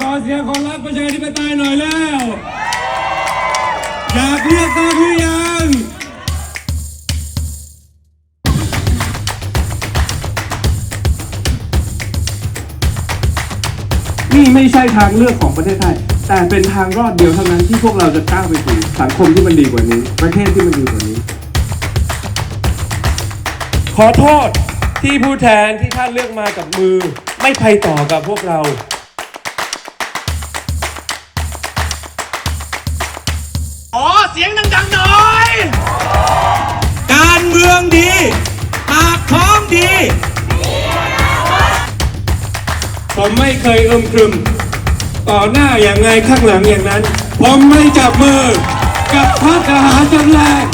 ขอเสียงคนรักประชาธิปไตยหน่อยแล้ว อยากเลือกตั้งหรือยังนี่ไม่ใช่ทางเลือกของประเทศไทย แต่เป็นทางรอดเดียวเท่านั้นที่พวกเราจะก้าวไปสู่สังคมที่มันดีกว่านี้ ประเทศที่มันดีกว่านี้ ขอโทษที่ผู้แทนที่ท่านเลือกมากับมือ ไม่ไปต่อกับพวกเรา เสียงดังๆหน่อย การเมืองดีปากท้องดี ผมไม่เคยอึมครึม ต่อหน้าอย่างไงข้างหลังอย่างนั้น ผมไม่จับมือ กับพรรคทหารจนแรก